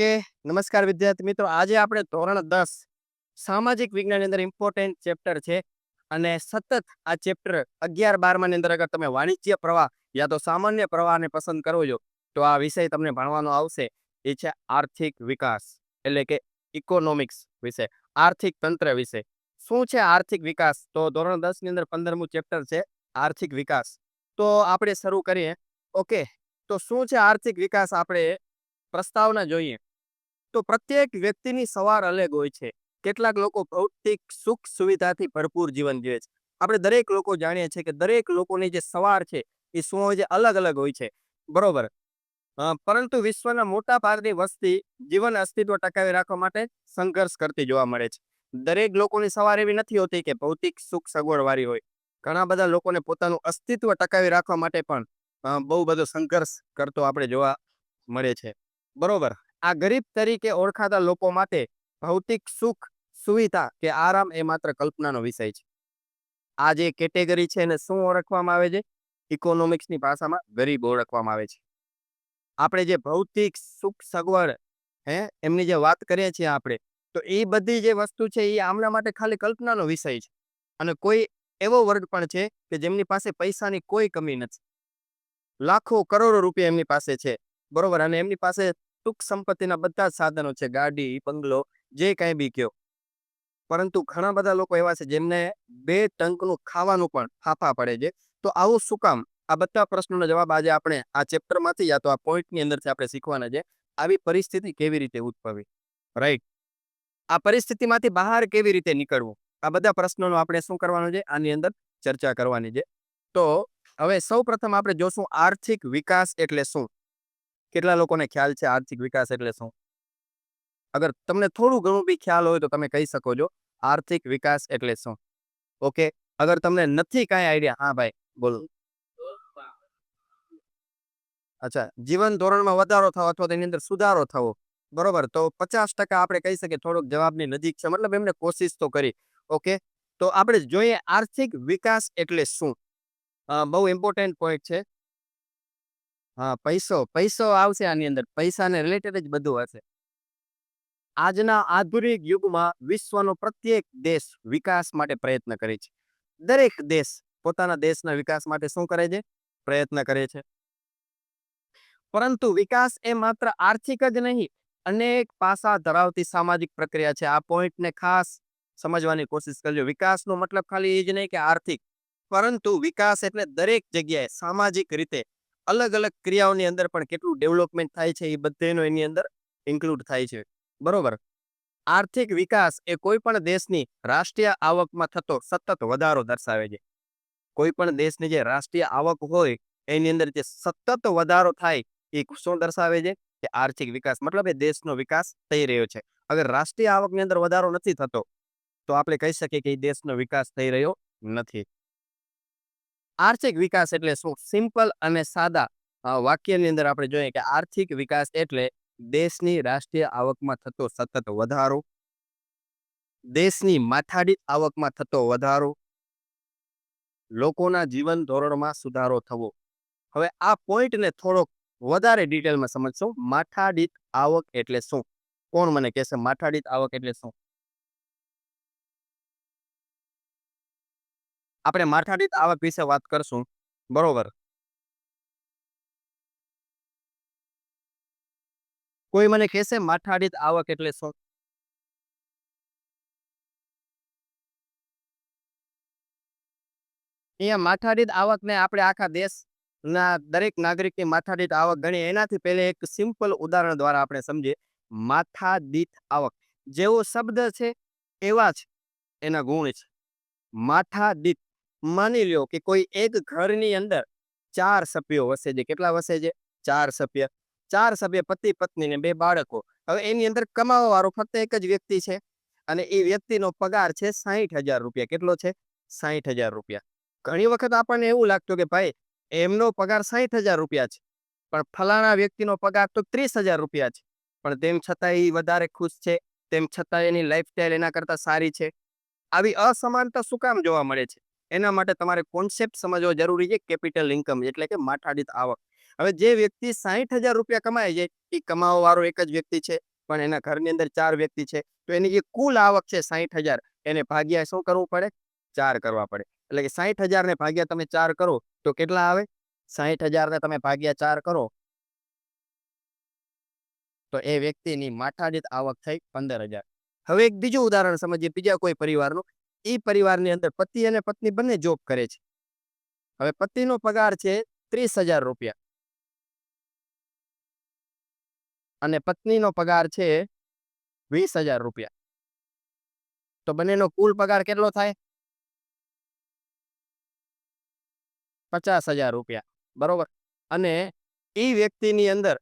Okay નમસ્કાર વિદ્યાર્થી મિત્રો, આજે આપણે ધોરણ દસ સામાજિક વિજ્ઞાનની અંદર ઇમ્પોર્ટન્ટ ચેપ્ટર છે અને સતત આ ચેપ્ટર અગિયાર બારમાની અંદર અગર તમે વાણિજ્ય પ્રવાહ યા તો સામાન્ય પ્રવાહને પસંદ કરો છો, તો આ વિષય તમને ભણવાનો આવશે. એ છે આર્થિક વિકાસ, એટલે કે ઇકોનોમિક્સ વિશે આર્થિક તંત્ર વિશે શું છે આર્થિક વિકાસ? તો ધોરણ દસની અંદર પંદરમું ચેપ્ટર છે, આર્થિક વિકાસ. તો આપણે શરૂ કરીએ. ઓકે તો શું છે આર્થિક વિકાસ? આપણે પ્રસ્તાવના જોઈએ. તો પ્રત્યેક વ્યક્તિની સવાર અલગ હોય છે. કેટલાક લોકો ભૌતિક સુખ સુવિધાથી ભરપૂર જીવન જીવે છે. આપણે દરેક લોકો જાણીએ છીએ કે દરેક લોકોની જે સવાર છે, એ શું હોય છે? અલગ અલગ હોય છે. બરોબર? પરંતુ વિશ્વના મોટા ભાગની વસ્તી જીવન અસ્તિત્વ ટકાવી રાખવા માટે સંઘર્ષ કરતી જોવા મળે છે. દરેક લોકોની સવાર એવી નથી હોતી કે ભૌતિક સુખ સગવડ વાળી હોય. ઘણા બધા લોકોને પોતાનું અસ્તિત્વ ટકાવી રાખવા માટે પણ બહુ બધો સંઘર્ષ કરતો આપણે જોવા મળે છે. બરોબર? આ ગરીબ તરીકે ઓળખાતા લોકો માટે ભૌતિક સુખ, સુવિધા કે આરામ એ માત્ર કલ્પનાનો વિષય છે. આ જે કેટેગરી છે એને શું ઓળખવામાં આવે છે? ઇકોનોમિક્સની ભાષામાં ગરીબ ઓળખવામાં આવે છે. આપણે જે ભૌતિક સુખ સગવડ, હે, એમની જે વાત કરીએ છીએ આપણે, તો એ બધી જે વસ્તુ છે એ આમના માટે ખાલી કલ્પનાનો વિષય છે. અને કોઈ એવો વર્ગ પણ છે કે જેમની પાસે પૈસાની કોઈ કમી નથી. લાખો કરોડો રૂપિયા એમની પાસે છે, બરોબર? અને એમની પાસે સુખ સંપત્તિના બધા સાધનો છે, ગાડી, બંગલો, જે કાંઈ બી કયો પરંતુ ઘણા બધા લોકો એવા છે, જેમને બે ટંકનું ખાવાનું પણ ફાફા પડે છે. તો આવું શું કામ? આ બધા પ્રશ્નોનો જવાબ આજે આપણે આ ચેપ્ટરમાંથી યા તો આ પોઈન્ટની અંદરથી આપણે શીખવાના છે. આવી પરિસ્થિતિ કેવી રીતે ઉદ્ભવી? રાઈટ. આ પરિસ્થિતિમાંથી બહાર કેવી રીતે નીકળવું? આ બધા પ્રશ્નોનો આપણે શું કરવાનું છે? આની અંદર ચર્ચા કરવાની છે. તો હવે સૌ પ્રથમ આપણે જોશું આર્થિક વિકાસ એટલે શું? કેટલા લોકોને ખ્યાલ છે આર્થિક વિકાસ એટલે શું? અગર તમને થોડું ઘણું બી ખ્યાલ હોય તો તમે કહી શકો છો, આર્થિક વિકાસ એટલે શું? ઓકે? અગર તમને નથી કાંઈ આઈડિયા, હા ભાઈ, બોલો. અચ્છા, જીવન ધોરણમાં વધારો થવો અથવા તેની અંદર સુધારો થવો, બરોબર? તો પચાસ ટકા આપણે કહી શકીએ થોડોક જવાબની નજીક છે, મતલબ એમને કોશિશ તો કરી, ઓકે? તો આપણે જોઈએ આર્થિક વિકાસ એટલે શું? બહુ ઇમ્પોર્ટન્ટ પોઈન્ટ છે. હા, પૈસો પૈસો આવશે આની અંદર. પૈસાને રિલેટેડ જ બધું હશે. આજના આધુનિક યુગમાં વિશ્વનો પ્રત્યેક દેશ વિકાસ માટે પ્રયત્ન કરે છે. દરેક દેશ પોતાના દેશના વિકાસ માટે શું કરે છે? પ્રયત્ન કરે છે. પરંતુ વિકાસ એ માત્ર આર્થિક જ નહીં, અનેક પાસા ધરાવતી સામાજિક પ્રક્રિયા છે. આ પોઈન્ટને ખાસ સમજવાની કોશિશ કરજો. વિકાસનો મતલબ ખાલી એ જ નહીં કે આર્થિક. પરંતુ વિકાસ એટલે દરેક જગ્યાએ સામાજિક રીતે અલગ અલગ ક્રિયાઓની અંદર પણ કેટલું ડેવલપમેન્ટ થાય છે એ બધેનો એની અંદર ઇન્ક્લુડ થાય છે. બરોબર? આર્થિક વિકાસ એ કોઈ પણ દેશની રાષ્ટ્રીય આવકમાં થતો સતત વધારો દર્શાવે છે. કોઈ પણ દેશની જે રાષ્ટ્રીય આવક હોય એની અંદર જે સતત વધારો થાય એ શું દર્શાવે છે? કે આર્થિક વિકાસ, મતલબ એ દેશનો વિકાસ થઈ રહ્યો છે. અગર રાષ્ટ્રીય આવકની અંદર વધારો નથી થતો, તો આપણે કહી શકીએ કે એ દેશનો વિકાસ થઈ રહ્યો નથી. આર્થિક વિકાસ એટલે શું? સિમ્પલ અને સાદા વાક્યની અંદર આપણે જોઈએ કે આર્થિક વિકાસ એટલે દેશની રાષ્ટ્રીય આવકમાં થતો સતત વધારો, દેશની માથાદીઠ આવકમાં થતો વધારો, લોકોના જીવન ધોરણમાં સુધારો થવો. હવે આ પોઈન્ટને થોડોક વધારે ડિટેલમાં સમજશું. માથાદીઠ આવક એટલે શું? કોણ મને કહેશે? માથાદીઠ આવક એટલે શું? આપણે માથાદીઠ આવક વિશે વાત કરશું. બરોબર. કોઈ મને કહેશે માથાદીઠ આવક એટલે શું? અહીંયા માથાદીઠ આવકને આપણે આખા દેશના દરેક નાગરિકની માથાદીઠ આવક ગણીએ. એનાથી પહેલે એક સિમ્પલ ઉદાહરણ દ્વારા આપણે સમજીએ. માથાદીઠ આવક. જેવો શબ્દ છે એવા જ એના ગુણ છે. માથાદીઠ. માની લ્યો કે કોઈ એક ઘરની અંદર ચાર સભ્યો વસે છે. કેટલા વસે છે? ચાર સભ્ય. ચાર સભ્ય પતિ પત્ની ને બે બાળકો. હવે એની અંદર કમાવા વાળો ફક્ત એક જ વ્યક્તિ છે અને એ વ્યક્તિનો પગાર છે સાહીઠ હજાર રૂપિયા. કેટલો છે? સાહીઠ હજાર રૂપિયા. ઘણી વખત આપણને એવું લાગતું કે ભાઈ, એમનો પગાર સાહીઠ હજાર રૂપિયા છે, પણ ફલાણા વ્યક્તિનો પગાર તો ત્રીસ હજાર રૂપિયા છે. પણ તેમ છતાં એ વધારે ખુશ છે, તેમ છતાં એની લાઈફસ્ટાઈલ એના કરતાં સારી છે. આવી અસમાનતા શું કામ જોવા મળે છે? એના માટે તમારે કોન્સેપ્ટ સમજવો જરૂરી છે કેપિટલ ઇન્કમ એટલે કે માથાદીઠ આવક. હવે જે વ્યક્તિ સાહીઠ હજાર રૂપિયા કમાય છે, એ કમાવા વાળો એક જ વ્યક્તિ છે, પણ એના ઘરની અંદર ચાર વ્યક્તિ છે, તો એની જે કુલ આવક છે સાહીઠ હજાર, એને ભાગ્યા શું કરવું પડે? ચાર કરવા પડે. એટલે કે સાહીઠ હજાર ને ભાગ્યા તમે ચાર કરો, તો કેટલા આવે? સાહીઠ હજાર ને તમે ભાગ્યા ચાર કરો. તો એ વ્યક્તિની માથાદીઠ આવક થઈ પંદર હજાર. હવે એક બીજું ઉદાહરણ સમજીએ, બીજા કોઈ પરિવારનું. એ પરિવારની અંદર પતિ અને પત્ની બંને જોબ કરે છે. હવે પતિનો પગાર છે ત્રીસ હજાર રૂપિયા. અને પત્નીનો પગાર છે વીસ હજાર રૂપિયા. તો બંનેનો કુલ પગાર કેટલો થાય? પચાસ હજાર રૂપિયા. બરોબર? અને એ વ્યક્તિની અંદર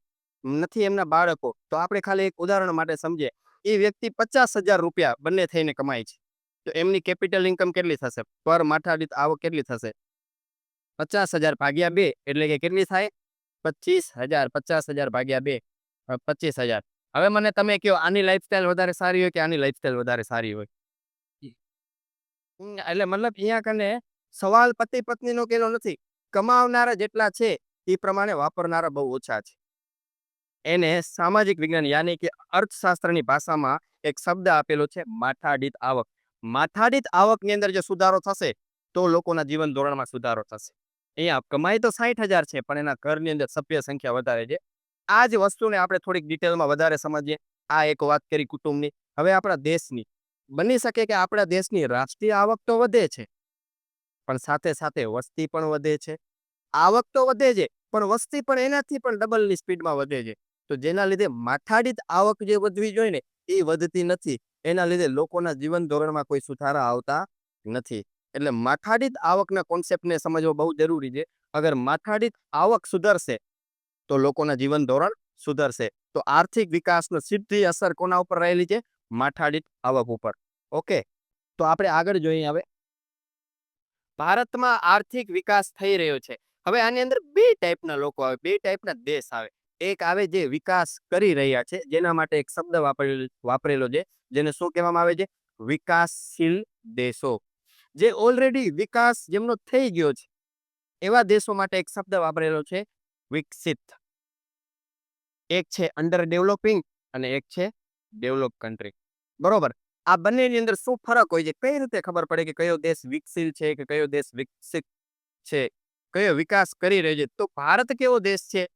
નથી એમના બાળકો. તો આપણે ખાલી એક ઉદાહરણ માટે સમજીએ. એ વ્યક્તિ પચાસ હજાર રૂપિયા બંને થઈને કમાય છે. તો એમની કેપિટલ ઇન્કમ કેટલી થશે? પર માથાદીઠ આવક કેટલી થશે? પચાસ હજાર ભાગ્યા બે એટલે કે કેટલી થાય? પચીસ હજાર પચાસ હજાર ભાગ્યા બે પચીસ હજાર. હવે મને તમે કહો આની લાઈફસ્ટાઈલ વધારે સારી હોય કે આની લાઈફસ્ટાઈલ વધારે સારી હોય? એટલે મતલબ અહીંયા કને સવાલ પતિ પત્નીનો કેલો નથી. કમાવનારા જેટલા છે એ પ્રમાણે વાપરનારા બહુ ઓછા છે. એને સામાજિક વિજ્ઞાન યાની કે અર્થશાસ્ત્રની ભાષામાં એક શબ્દ આપેલો છે માથાદીઠ આવક. માથાદીઠ આવકની અંદર જો સુધારો થશે, તો લોકોના જીવન ધોરણમાં સુધારો થશે. અહીંયા કમાઈ તો સાઠ હજાર છે, પણ એના ઘરની અંદર સભ્ય સંખ્યા વધારે છે. આ જ વસ્તુને આપણે થોડીક ડિટેલમાં વધારે સમજીએ. આ એક વાત કરી કુટુંબની. હવે આપણા દેશની. બની શકે કે આપણા દેશની રાષ્ટ્રીય આવક તો વધે છે, પણ સાથે સાથે વસ્તી પણ વધે છે. આવક તો વધે છે, પણ વસ્તી પણ એનાથી પણ ડબલની સ્પીડમાં વધે છે. તો જેના લીધે માથાડીત આવક જે વધવી જોઈએ ને, એ વધતી નથી. એના લીધે લોકોના જીવન ધોરણમાં કોઈ સુધારા આવતા નથી. એટલે માથાદીઠ આવકના કોન્સેપ્ટને સમજવો બહુ જરૂરી છે. અગર માથાદીઠ આવક સુધરશે, તો લોકોના જીવન ધોરણ સુધરશે. તો આર્થિક વિકાસનો સીધી અસર કોના ઉપર રહેલી છે? માથાદીઠ આવક ઉપર. ઓકે? તો આપણે આગળ જોઈએ હવે. ભારતમાં આર્થિક વિકાસ થઈ રહ્યો છે. હવે આની અંદર બે ટાઈપના લોકો આવે, બે ટાઈપના દેશ આવે. એક આવે જે વિકાસ કરી રહ્યા છે, જેના માટે એક શબ્દ વાપરેલો વાપરેલો છે. જેને શું કહેવામાં આવે છે? વિકાસશીલ દેશો. જે ઓલરેડી વિકાસ જેમનો થઈ ગયો છે, એવા દેશો માટે એક શબ્દ વાપરેલો છે, વિકસિત. એક છે અંડર ડેવલપિંગ અને એક છે ડેવલપ કન્ટ્રી બરોબર? આ બંનેની અંદર શું ફરક હોય છે? કઈ રીતે ખબર પડે કે કયો દેશ વિકસિત છે કે કયો દેશ વિકસિત છે? કયો વિકાસ કરી રહ્યો છે? તો ભારત કેવો દેશ છે?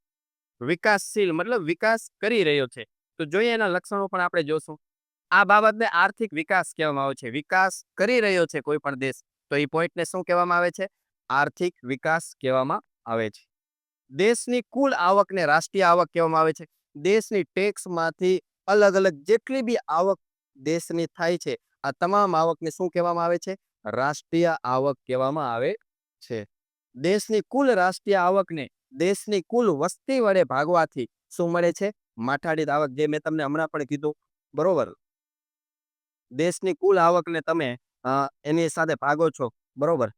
વિકાસશીલ, મતલબ વિકાસ કરી રહ્યો છે. તો જોઈએ એના લક્ષણો પણ આપણે જોશું. આ બાબતને આર્થિક વિકાસ કહેવામાં આવે છે. વિકાસ કરી રહ્યો છે કોઈ પણ દેશ, તો એ પોઈન્ટને શું કહેવામાં આવે છે? આર્થિક વિકાસ કહેવામાં આવે છે. દેશની કુલ આવકને રાષ્ટ્રીય આવક કહેવામાં આવે છે. દેશની ટેક્સમાંથી અલગ અલગ જેટલી બી આવક દેશની થાય છે, આ તમામ આવકને શું કહેવામાં આવે છે? રાષ્ટ્રીય આવક કહેવામાં આવે છે. દેશની કુલ રાષ્ટ્રીય આવકને દેશની કુલ વસ્તી વડે ભાગવાથી શું મળે છે? માઠાડીત આવક, જે મેં તમને હમણાં પણ કીધું. બરોબર? દેશની કુલ આવકને તમે એની સાથે ભાગો છો, બરોબર?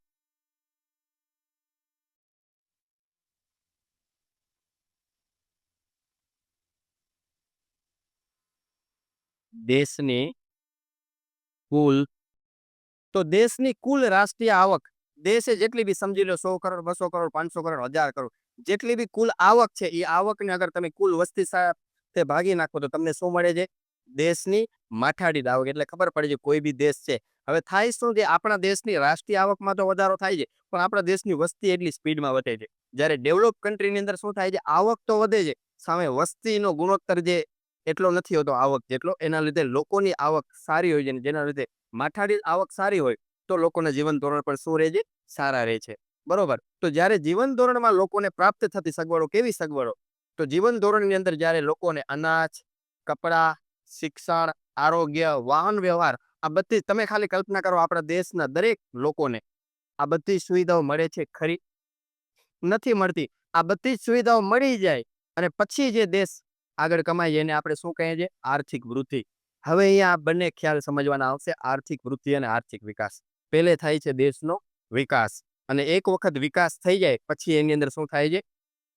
દેશની કુલ, તો દેશની કુલ રાષ્ટ્રીય આવક, દેશે જેટલી બી સમજી લો સો કરોડ, બસો કરોડ, પાંચસો કરોડ, હજાર કરોડ, જેટલી બી કુલ આવક છે એ આવકને અગર તમે કુલ વસ્તી સાથે ભાગી નાખો તો તમને શું મળે છે? દેશની માથાદીઠ આવક, એટલે ખબર પડે છે કોઈ બી દેશ છે. હવે થાય શું છે, આપણા દેશની રાષ્ટ્રીય આવકમાં તો વધારો થાય છે, પણ આપણા દેશની વસ્તી એટલી સ્પીડમાં વધે છે. જ્યારે ડેવલપ કન્ટ્રીની અંદર શું થાય છે, આવક તો વધે છે, સામે વસ્તીનો ગુણોત્તર જે એટલો નથી હોતો આવક જેટલો, એના લીધે લોકોની આવક સારી હોય છે જેના લીધે માથાડી આવક સારી હોય, તો લોકોના જીવન ધોરણ પણ શું રહે છે, સારા રહે છે. બરોબર? તો જ્યારે જીવન ધોરણમાં લોકોને પ્રાપ્ત થતી સગવડો કેવી સગવડો? તો જીવન ધોરણની અંદર જ્યારે લોકોને અનાજ, કપડાં, શિક્ષણ આરોગ્ય, વાહન વ્યવહાર, આ બધી તમે ખાલી કલ્પના કરો આપણા દેશના દરેક લોકોને આ બધી સુવિધાઓ મળે છે ખરી? નથી મળતી. આ બધી સુવિધાઓ મળી જાય અને પછી જે દેશ આગળ કમાય એને આપણે શું કહીએ છીએ? આર્થિક વૃદ્ધિ. હવે અહીંયા બંને ખ્યાલ સમજવાના આવશે, આર્થિક વૃદ્ધિ અને આર્થિક વિકાસ. પહેલે થાય છે દેશનો વિકાસ અને એક વખત વિકાસ થઈ જાય પછી એની અંદર શું થાય છે?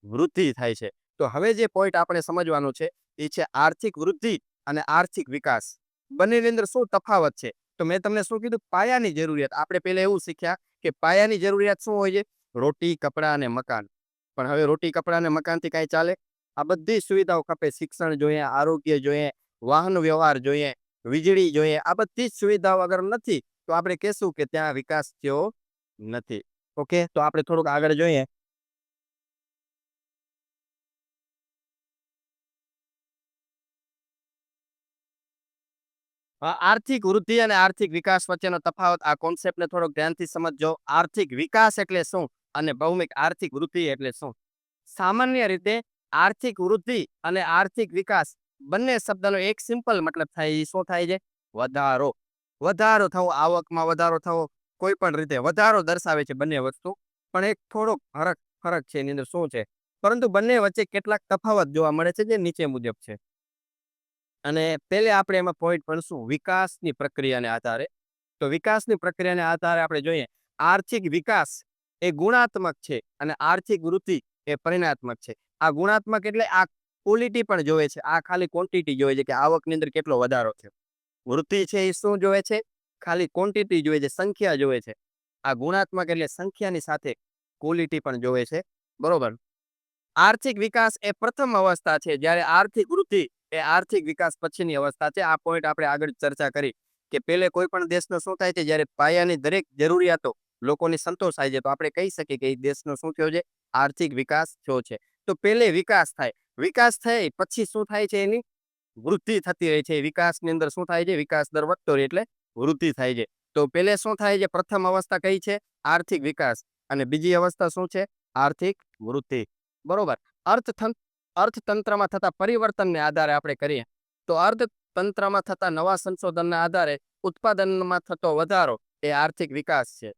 વૃદ્ધિ થાય છે. તો હવે જે પોઈન્ટ આપણે સમજવાનો છે, એ છે આર્થિક વૃદ્ધિ અને આર્થિક વિકાસ. બંનેની અંદર શું તફાવત છે? તો મેં તમને શું કીધું? પાયાની જરૂરિયાત. આપણે પહેલા એવું શીખ્યા કે પાયાની જરૂરિયાત શું હોય છે? રોટી કપડાં અને મકાન. પણ હવે રોટી કપડાં અને મકાનથી કાંઈ ચાલે? આ બધી સુવિધાઓ ખપે. શિક્ષણ જોઈએ આરોગ્ય જોઈએ વાહન વ્યવહાર જોઈએ વીજળી જોઈએ. આ બધી જ સુવિધાઓ અગર નથી તો આપણે કહેશું કે ત્યાં વિકાસ થયો નથી. ઓકે? તો આપણે થોડુંક આગળ જોઈએ. આર્થિક વૃદ્ધિ અને આર્થિક વિકાસ વચ્ચેનો તફાવત આ કોન્સેપ્ટને થોડોક ધ્યાનથી સમજજો. આર્થિક વિકાસ એટલે શું અને ભૌમિક આર્થિક વૃદ્ધિ એટલે શું? સામાન્ય રીતે આર્થિક વૃદ્ધિ અને આર્થિક વિકાસ બંને શબ્દનો એક સિમ્પલ મતલબ થાય શું થાય છે? વધારો. વધારો થવો, આવકમાં વધારો થવો કોઈ પણ રીતે વધારો દર્શાવે છે બંને વસ્તુ. પણ એક થોડોક ફરક ફરક છે એની અંદર શું છે? પરંતુ બંને વચ્ચે કેટલાક તફાવત જોવા મળે છે જે નીચે મુજબ છે. અને પહેલે આપણે એમાં પોઈન્ટ ભણશું વિકાસની પ્રક્રિયાને આધારે. તો વિકાસની પ્રક્રિયાને આધારે આપણે જોઈએ, આર્થિક વિકાસ એ ગુણાત્મક છે અને આર્થિક વૃદ્ધિ એ પરિણાત્મક છે. આ ગુણાત્મક એટલે આ ક્વોલિટી પણ જોવે છે, આ ખાલી ક્વોન્ટિટી જોવે છે કે આવકની અંદર કેટલો વધારો છે વૃદ્ધિ છે એ શું જોવે છે? ખાલી ક્વોન્ટિટી જોવે છે, સંખ્યા જોવે છે. આ ગુણાત્મક એટલે સંખ્યાની સાથે ક્વોલિટી પણ જોવે છે. બરોબર? આર્થિક વિકાસ એ પ્રથમ અવસ્થા છે જ્યારે આર્થિક વૃદ્ધિ એ આર્થિક વિકાસ પછીની અવસ્થા છે આ પોઈન્ટ આપણે આગળ ચર્ચા કરી કે પેલે કોઈ પણ દેશનો શું થાય છે? જ્યારે પાયાની દરેક જરૂરિયાતો લોકોની સંતોષ થાય છે, તો આપણે કહી શકીએ કે એ દેશનો શું થયો છે? આર્થિક વિકાસ થયો છે. તો પેલે વિકાસ થાય. વિકાસ થાય પછી શું થાય છે એની? વૃદ્ધિ થતી રહે છે. વિકાસની અંદર શું થાય છે? વિકાસ દર વધતો રહે એટલે વૃદ્ધિ થાય છે. તો પેલે શું થાય છે? પ્રથમ અવસ્થા કઈ છે? આર્થિક વિકાસ. અને બીજી અવસ્થા શું છે? આર્થિક વૃદ્ધિ. બરોબર. અર્થતંત્ર અર્થતંત્રમાં થતા પરિવર્તનને આધારે આપણે કરીએ. તો અર્થતંત્રમાં થતા નવા સંશોધનના આધારે ઉત્પાદનમાં થતો વધારો એ આર્થિક વિકાસ છે.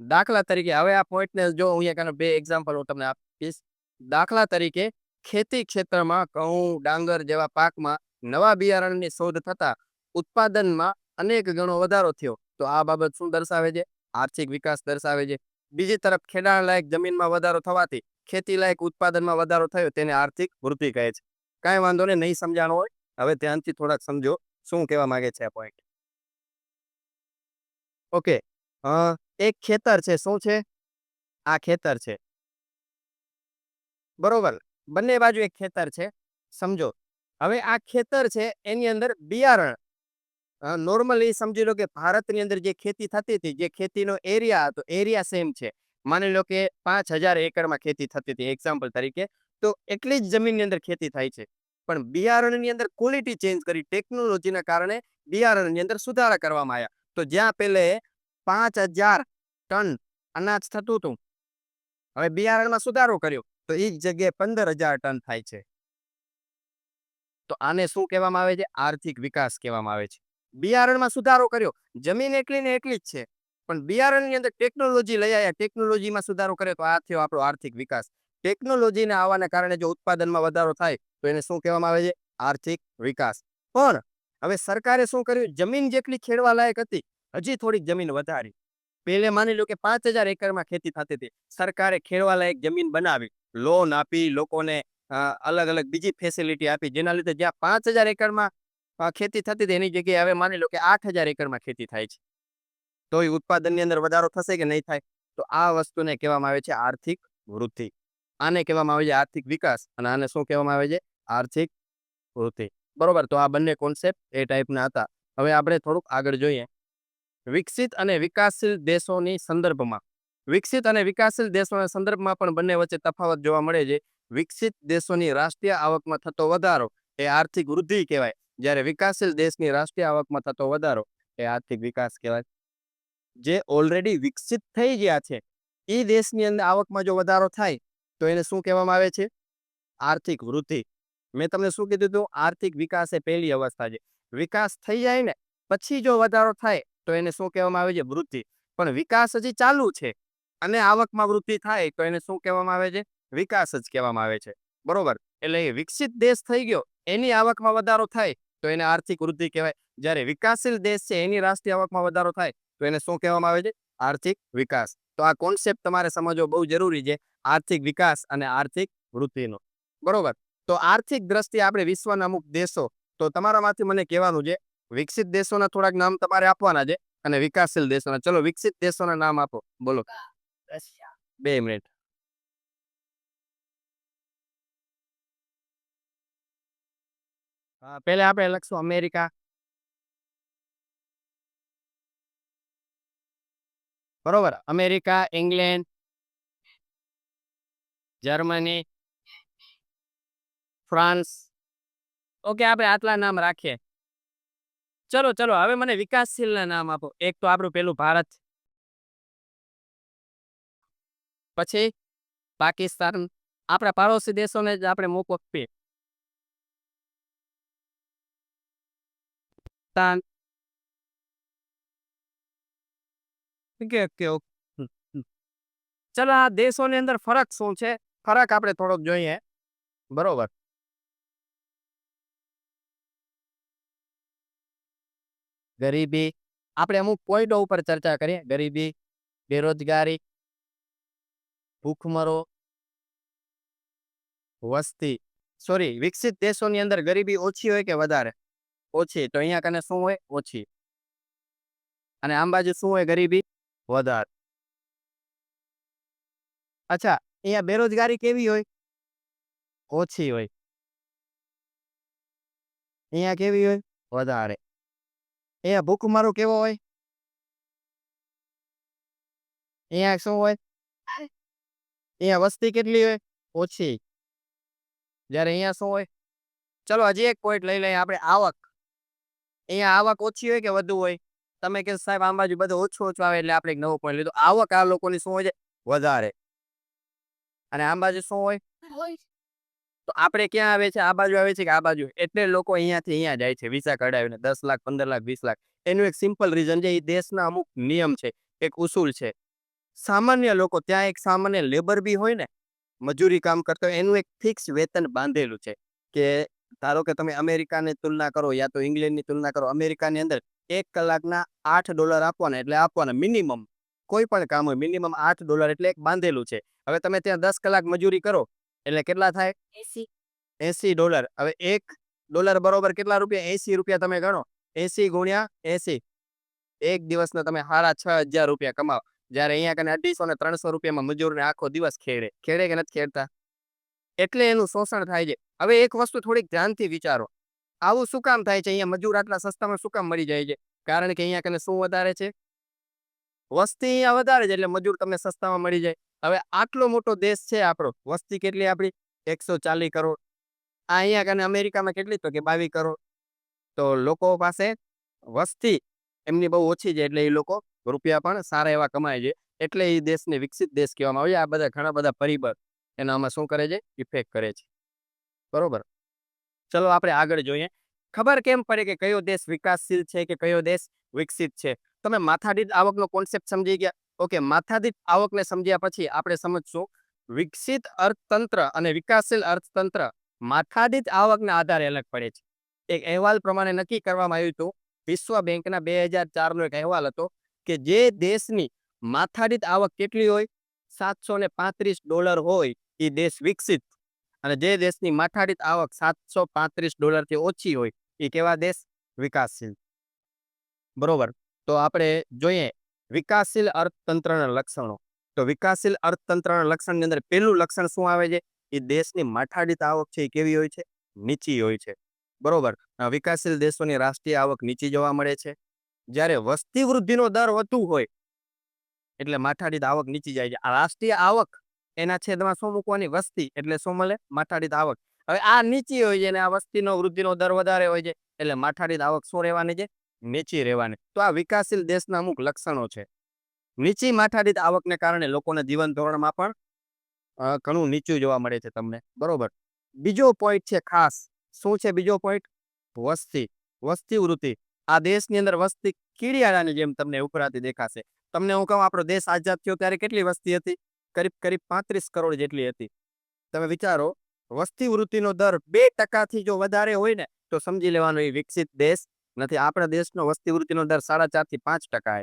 દાખલા તરીકે હવે આ પોઈન્ટને જો હું અહીંયા બે એક્ઝામ્પલ હું તમને આપીશ. દાખલા તરીકે ખેતી ક્ષેત્રમાં ઘઉં, ડાંગર જેવા પાકમાં નવા બિયારણની શોધ થતા ઉત્પાદનમાં અનેક ગણો વધારો થયો. તો આ બાબત શું દર્શાવે છે? આર્થિક વિકાસ દર્શાવે છે. બીજી તરફ ખેડાણ લાયક જમીનમાં વધારો થવાથી ખેતી લાયક ઉત્પાદનમાં વધારો થયો તેને આર્થિક વૃદ્ધિ કહે છે. કાંઈ વાંધો નહીં નહીં સમજાણો હોય. હવે ધ્યાનથી થોડાક સમજો શું કહેવા માંગે છે આ પોઈન્ટ ઓકે એક ખેતર છે, શું છે? આ ખેતર છે. બરોબર, બંને બાજુ એક ખેતર છે. સમજો. હવે આ ખેતર છે, એની અંદર બિયારણ. નોર્મલી સમજી લો કે ભારતની અંદર જે ખેતી થતી હતી, જે ખેતીનો એરિયા હતો એરિયા સેમ છે. માની લો કે પાંચ હજાર એકરમાં ખેતી થતી હતી એક્ઝામ્પલ તરીકે, તો એટલી જ જમીનની અંદર ખેતી થાય છે. પણ બિયારણની અંદર ક્વોલિટી ચેન્જ કરી ટેકનોલોજીના કારણે બિયારણની અંદર સુધારા કરવામાં આવ્યા. તો જ્યાં પેલે પાંચ હજાર ટન અનાજ થતું હતું, હવે બિયારણમાં સુધારો કર્યો, તો એ જગ્યાએ પંદર હજાર ટન થાય છે. તો આને શું કહેવામાં આવે છે? આર્થિક વિકાસ કહેવામાં આવે છે. બિયારણમાં સુધારો કર્યો. જમીન એટલી ને એટલી જ છે. પણ બિયારણની અંદર ટેકનોલોજી લઈ આવ્યા ટેકનોલોજીમાં સુધારો કર્યો તો આ થયો આપણો આર્થિક વિકાસ. ટેકનોલોજીને આવવાના કારણે જો ઉત્પાદનમાં વધારો થાય, તો એને શું કહેવામાં આવે છે? આર્થિક વિકાસ. પણ હવે સરકારે શું કર્યું? જમીન જેટલી ખેડવા લાયક હતી, હજી થોડીક જમીન વધારી. પહેલે માની લો કે પાંચ હજાર એકરમાં ખેતી થતી હતી. સરકારે ખેડવા લાયક જમીન બનાવી. લોન આપી, લોકોને અલગ અલગ બીજી ફેસિલિટી આપી, જેના લીધે જ્યાં પાંચ હજાર એકરમાં ખેતી થતી હતી, એની જગ્યાએ હવે માની લો કે આઠ હજાર એકરમાં ખેતી થાય છે. તો એ ઉત્પાદનની અંદર વધારો થશે કે નહીં થાય? તો આ વસ્તુને કહેવામાં આવે છે આર્થિક વૃદ્ધિ. આને કહેવામાં આવે છે આર્થિક વિકાસ અને આને શું કહેવામાં આવે છે? આર્થિક વૃદ્ધિ. બરોબર, તો આ બંને કોન્સેપ્ટ એ ટાઈપના હતા. હવે આપણે થોડુંક આગળ જોઈએ. વિકસિત અને વિકાસશીલ દેશોની સંદર્ભમાં. વિકસિત અને વિકાસશીલ દેશોના સંદર્ભમાં પણ બંને વચ્ચે તફાવત જોવા મળે છે. વિકસિત દેશોની રાષ્ટ્રીય આવકમાં થતો વધારો એ આર્થિક વૃદ્ધિ કહેવાય. જ્યારે વિકાસશીલ દેશની રાષ્ટ્રીય આવકમાં થતો વધારો એ આર્થિક વિકાસ કહેવાય. જે ઓલરેડી વિકસિત થઈ ગયા છે એ દેશની અંદર આવકમાં જો વધારો થાય, તો એને શું કહેવામાં આવે છે? આર્થિક વૃદ્ધિ. મેં તમને શું કીધું હતું? આર્થિક વિકાસ એ પહેલી અવસ્થા છે. વિકાસ થઈ જાય ને, પછી જો વધારો થાય, તો એને શું કહેવામાં આવે છે? વૃદ્ધિ. પણ વિકાસ હજી ચાલુ છે અને આવકમાં વૃદ્ધિ થાય, તો એને શું કહેવામાં આવે છે? વિકાસ જ કહેવામાં આવે છે. બરોબર? એટલે વિકસિત દેશ થઈ ગયો, એની આવકમાં વધારો થાય, તો એને આર્થિક વૃદ્ધિ કહેવાય. જ્યારે વિકાસશીલ દેશ છે, એની રાષ્ટ્રીય આવકમાં વધારો થાય તો એને શું કહેવામાં આવે છે? આર્થિક વિકાસ. તો આ કોન્સેપ્ટ તમારે સમજવો બહુ જરૂરી છે આર્થિક વિકાસ અને આર્થિક વૃદ્ધિનો. બરોબર? તો આર્થિક દ્રષ્ટિએ આપણે વિશ્વના અમુક દેશો તો તમારામાંથી મને કહેવાનું છે વિકસિત દેશોના થોડાક નામ તમારે આપવાના છે અને વિકાસશીલ દેશોના. ચલો વિકસિત દેશોના નામ આપો. બોલો. બે મિનિટ. પહેલા આપણે લખશું અમેરિકા બરોબર? America, England, Germany, France. Okay, આપણે આટલા નામ રાખીએ. ચલો ચલો, હવે મને વિકાસશીલના નામ આપો. એક તો આપણું પેલું ભારત. પછી પાકિસ્તાન. આપણા પાડોશી દેશોને જ આપણે મૂકો આપીએ ઓકે. Okay okay. ચલો, આ દેશોની અંદર ફરક શું છે? ફરક આપણે થોડોક જોઈએ. બરોબર. ગરીબી. આપણે અમુક પોઈન્ટો ઉપર ચર્ચા કરીએ. ગરીબી, બેરોજગારી, ભૂખમરો, વસ્તી. સોરી વિકસિત દેશોની અંદર ગરીબી ઓછી હોય કે વધારે? ઓછી. તો અહીંયા કને શું હોય? ઓછી. અને આમ બાજુ શું હોય ગરીબી? વધારે. અચ્છા, અહીંયા બેરોજગારી કેવી હોય? ઓછી હોય. અહીંયા કેવી હોય? વધારે. અહીંયા ભૂખમારો કેવો હોય? અહીંયા શું હોય? અહીંયા વસ્તી કેટલી હોય? ઓછી. જ્યારે અહીંયા શું હોય? ચલો, હજી એક પોઈન્ટ લઈ લઈએ. આપણે આવક. અહીંયા આવક ઓછી હોય કે વધુ હોય? તમે કે સાહેબ આમ બાજુ બધું ઓછું ઓછું આવે એટલે આપણે એક નવો પોઈન્ટ લીધો. આવક આ લોકોની શું હોય છે? વધારે. અને આમ બાજુ શું હોય? તો આપણે ક્યાં આવે છે? આ બાજુ આવે છે કે આ બાજુ? એટલે લોકો અહીંયાથી અહીંયા જાય છે વિઝા કઢાવીને. દસ લાખ પંદર લાખ વીસ લાખ. એનું એક સિમ્પલ રીઝન છે એ દેશના અમુક નિયમ છે એક ઉસૂલ છે. સામાન્ય લોકો ત્યાં એક સામાન્ય લેબર બી હોય ને મજૂરી કામ કરતો હોય એનું એક ફિક્સ વેતન બાંધેલું છે. કે ધારો કે તમે અમેરિકાની તુલના કરો યા તો ઇંગ્લેન્ડની તુલના કરો અમેરિકાની અંદર એક કલાકના આઠ ડોલર આપવાના એટલે આપવાના મિનિમમ કોઈ પણ કામ હોય મિનિમમ આઠ ડોલર એટલે એક બાંધેલું છે. હવે તમે ત્યાં દસ કલાક મજૂરી કરો એટલે કેટલા થાય? એસી ડોલર. હવે એક ડોલર બરોબર કેટલા રૂપિયા? એસી રૂપિયા તમે ગણો. એસી ગુણ્યા એસી. એક દિવસના તમે સાડા છ હજાર રૂપિયા કમાવો. જ્યારે અહીંયા કને અઢીસો ને ત્રણસો રૂપિયામાં મજૂરને આખો દિવસ ખેડે. ખેડે કે નથી ખેડતા? એટલે એનું શોષણ થાય છે. હવે એક વસ્તુ થોડીક ધ્યાનથી વિચારો. આવું શું કામ થાય છે? અહીંયા મજૂર આટલા સસ્તામાં શું કામ મળી જાય છે? કારણ કે અહીંયા કને શું વધારે છે? વસ્તી અહીંયા વધારે છે એટલે મજૂર તમને સસ્તામાં મળી જાય. હવે આટલો મોટો દેશ છે આપણો. વસ્તી કેટલી આપણી? એકસો ચાલીસ કરોડ. આ અહીંયા કને અમેરિકામાં કેટલી તો કે બાવીસ કરોડ. તો લોકો પાસે વસ્તી એમની બહુ ઓછી છે એટલે એ લોકો રૂપિયા પણ સારા એવા કમાય છે. એટલે એ દેશને વિકસિત દેશ કહેવામાં આવે છે. આ બધા ઘણા બધા પરિબળ એના આમાં શું કરે છે? ઇફેક્ટ કરે છે. બરોબર? ચલો આપણે આગળ જોઈએ. ખબર કેમ પડે કે કયો દેશ વિકાસશીલ છે કે કયો દેશ વિકસિત છે? તમે માથાદીઠ આવકનો કોન્સેપ્ટ સમજી ગયા? ઓકે માથાદીઠ આવકને સમજ્યા પછી આપણે સમજશું. વિકસિત અર્થતંત્ર અને વિકાસશીલ અર્થતંત્ર માથાદીઠ આવકના આધારે અલગ પડે છે. એક અહેવાલ પ્રમાણે નક્કી કરવામાં આવ્યું હતું. વિશ્વ બેંકના બે હજાર ચારનો એક અહેવાલ હતો કે જે દેશની માથાદીઠ આવક કેટલી હોય? સાતસો ને પાંત્રીસ ડોલર હોય એ દેશ વિકસિત અને જે દેશની માથાડીત આવક સાતસો પાંત્રીસ ડોલરથી ઓછી હોય એ કેવા દેશ? વિકાસશીલ. બરોબર. તો આપણે જોઈએ વિકાસશીલ અર્થતંત્રના લક્ષણો. તો વિકાસશીલ અર્થતંત્રના લક્ષણની અંદર પહેલું લક્ષણ શું આવે છે? એ દેશની માથાડીત આવક છે એ કેવી હોય છે? નીચી હોય છે. બરોબર. વિકાસશીલ દેશોની રાષ્ટ્રીય આવક નીચી જોવા મળે છે. જ્યારે વસ્તી વૃદ્ધિનો દર વધુ હોય, એટલે માથાડીત આવક નીચી જાય છે. આ રાષ્ટ્રીય આવક એના છેદમાં શું મૂકવાની? વસ્તી. એટલે શું મળે? માથાડીત આવક. હવે આ નીચી હોય છે અને આ વસ્તીનો, વૃદ્ધિનો દર વધારે હોય છે, એટલે માથાડીત આવક શું રહેવાની છે? નીચી રહેવાની. તો આ વિકાસશીલ દેશના અમુક લક્ષણો છે. નીચી માથાડીત આવકને કારણે લોકોના જીવન ધોરણમાં પણ ઘણું નીચું જોવા મળે છે તમને. બરોબર. બીજો પોઈન્ટ છે ખાસ. શું છે બીજો પોઈન્ટ વસ્તી. વસ્તી વૃત્તિ. આ દેશની અંદર વસ્તી કીડિયાળાની જેમ તમને ઉભરાતી દેખાશે. તમને હું કહું, આપણો દેશ આઝાદ થયો ત્યારે કેટલી વસ્તી હતી? કરીબ કરીબ પાંત્રીસ કરોડ જેટલી હતી. તમે વિચારો વસ્તી વૃદ્ધિનો દર બે ટકાથી જો વધારે હોય ને, તો સમજી લેવાનો એ વિકસિત દેશ નથી. આપણા દેશનો વસ્તી વૃદ્ધિનો દર સાડા ચારથી પાંચ ટકા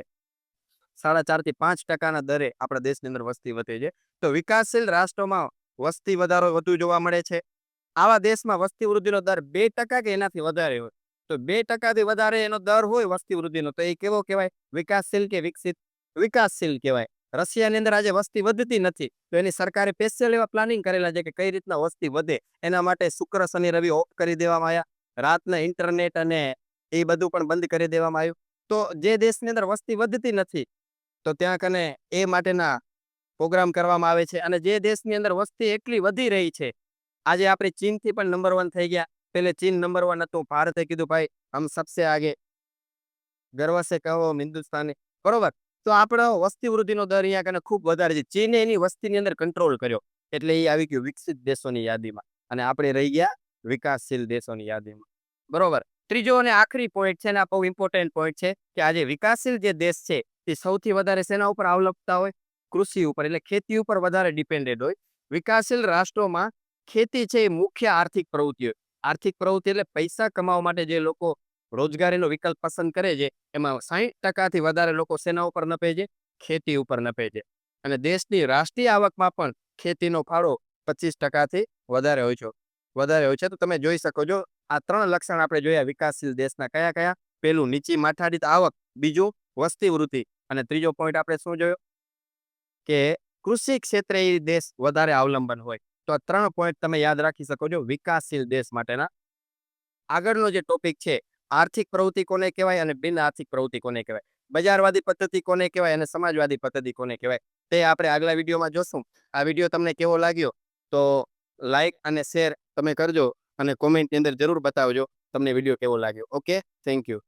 સાડા ચારથી પાંચ ટકાના દરે આપણા દેશની અંદર વસ્તી વધે છે. તો વિકાસશીલ રાષ્ટ્રોમાં વસ્તી વધારો વધુ જોવા મળે છે. આવા દેશમાં વસ્તી વૃદ્ધિનો દર બે ટકા કે એનાથી વધારે હોય? તો બે ટકાથી વધારે એનો દર હોય વસ્તી વૃદ્ધિનો તો એ કેવો કહેવાય? વિકાસશીલ કે વિકસિત? વિકાસશીલ કહેવાય. રશિયાની અંદર આજે વસ્તી વધતી નથી. તો એની સરકારે સ્પેશિયલ એવા પ્લાનિંગ કરેલા છે કે કઈ રીતના વસ્તી વધે. એના માટે શુક્ર, શનિ, રવિ ઓફ કરી દેવામાં આવ્યા. રાતના ઇન્ટરનેટ અને એ બધું પણ બંધ કરી દેવામાં આવ્યું. તો જે દેશની અંદર વસ્તી વધતી નથી, તો ત્યાં કને એ માટેના પ્રોગ્રામ કરવામાં આવે છે. અને જે દેશની અંદર વસ્તી એટલી વધી રહી છે, આજે આપણે ચીનથી પણ નંબર વન થઈ ગયા. પેલે ચીન નંબર વન હતું. ભારતે કીધું, ભાઈ, હમ સબસે આગે ગર્વ સે કહો હિન્દુસ્તાની. બરોબર? તો આપણો વસ્તી વૃદ્ધિનો દર અહીંયા કને ખૂબ વધારે છે. ચીને એની વસ્તીની અંદર કંટ્રોલ કર્યો. એટલે એ આવી ગયું વિકસિત દેશોની યાદીમાં. અને આપણે રહી ગયા વિકાસશીલ દેશોની યાદીમાં. બરોબર? ત્રીજો અને આખરી પોઈન્ટ છે આ બહુ ઇમ્પોર્ટન્ટ પોઈન્ટ છે કે આજે વિકાસશીલ જે દેશ છે, તે સૌથી વધારે શેના ઉપર અવલંબતા હોય? કૃષિ ઉપર. એટલે ખેતી ઉપર વધારે ડિપેન્ડેડ હોય. વિકાસશીલ રાષ્ટ્રોમાં ખેતી છે એ મુખ્ય આર્થિક પ્રવૃત્તિ આર્થિક પ્રવૃત્તિ એટલે પૈસા કમાવા માટે જે લોકો રોજગારીનો વિકલ્પ પસંદ કરે છે, એમાં સાહીઠ ટકાથી વધારે લોકો સેના ઉપર નપે છે, ખેતી ઉપર નપે છે. અને દેશની રાષ્ટ્રીય આવકમાં પણ ખેતીનો ફાળો પચીસ ટકાથી વધારે હોય છે. વધારે હોય છે તો તમે જોઈ શકો છો, આ ત્રણ લક્ષણ આપણે જોયા, વિકાસશીલ દેશના કયા કયા? પેલું નીચી માથાડીત આવક, બીજું વસ્તી વૃદ્ધિ અને ત્રીજો પોઈન્ટ આપણે શું જોયો? કે કૃષિ ક્ષેત્રે એ દેશ વધારે અવલંબન હોય. તો આ ત્રણ પોઈન્ટ તમે યાદ રાખી શકો છો, વિકાસશીલ દેશ માટેના. આગળનો જે ટોપિક છે આર્થિક પ્રવૃત્તિ કોને કહેવાય અને બિન આર્થિક પ્રવૃત્તિ કોને કહેવાય? બજારવાદી પદ્ધતિ કોને કહેવાય અને સમાજવાદી પદ્ધતિ કોને કહેવાય? તે આપણે આગલા વિડીયોમાં જોશું. આ વીડિયો તમને કેવો લાગ્યો? તો લાઈક અને શેર તમે કરજો અને કોમેન્ટની અંદર જરૂર બતાવજો તમને વીડિયો કેવો લાગ્યો. ઓકે? Thank you.